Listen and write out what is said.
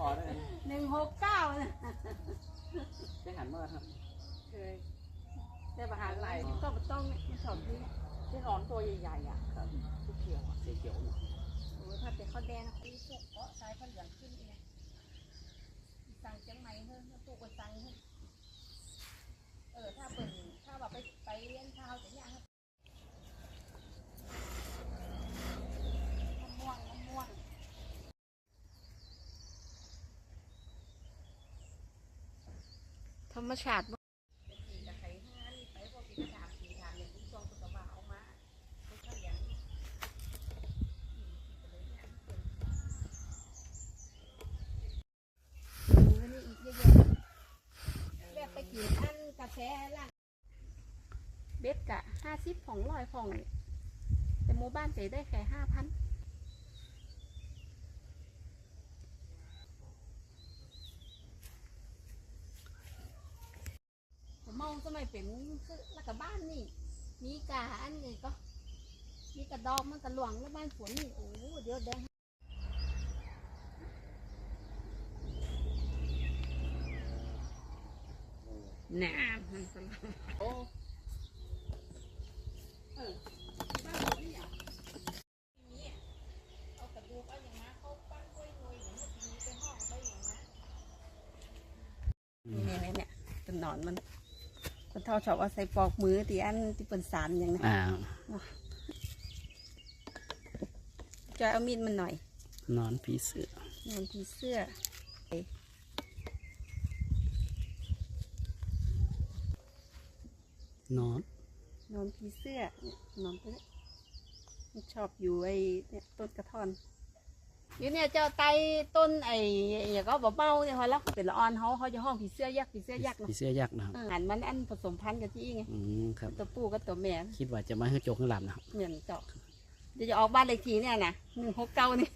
ขอได้ไหมหนึ่งหกเก้านะได้หันมาครับเคยได้ประหารไหลก็ไม่ต้องเนี่ยไม่ชอบนี่ที่หนอนตัวใหญ่ๆอะครับทุกเขียวอะสีเขียวอยู่โอ้ยถ้าเป็นข้าวแดงนะปีสุกเพราะสายข้าวเหลืองขึ้นอีกนะสั่งเชียงใหม่เพิ่มปลูกกันสั่งเพิ่ม กาแฟร้านเบ็ดกะห้าสิบของร้อยของเนี่ยแต่หมู่บ้านเจได้แค่ห้าพัน ผมมองสมัยเป็นคือแล้วกับบ้านนี่ มีกะอันนี้ก็ มีกระดอกมันกระหลวงแล้วบ้านฝนนี่โอ้โหเดี๋ยวแดงน้ำมันสลับโอ้เออบ้านฝนนี่อะทีนี้อ่เอากระดูกเอาอย่างมาเขาปั้นกล้วยงวยอย่างนี้ทีนี้ไปห้องไปอย่างมาเนี่ยเนี่ยเนี่ยต้นหนอนมัน คนเท่าชอบเอาใส่ปอกมือที่อันที่เป็นสารอย่างนั้นอ่าจอยเอามีดมันหน่อย นอนผีเสือนอนผีเสื้อนอนนอนผีเสื้อเนี่ยนอนไปเลยมันชอบอยู่ไอ้เนี่ยต้นกระท่อน อยู่เนี่ยเจ้าไตต้นไอ้อย่างก็บ่เมาเนี่ยพอแล้วเป็นละออนเขาเขาจะห้องผีเสื้อยักษ์ผีเสื้อยักษ์เนาะผีเสื้อยักษ์นะครับเออหันมันอันผสมพันธุ์กันที่ไงอืมครับตัวผู้กับตัวแม่คิดว่าจะมาให้โจกให้หลับนะครับเหมือนเจาะเดี๋ยวจะออกบ้านเลขที่เนี่ยนะหนึ่งหกเก้านี่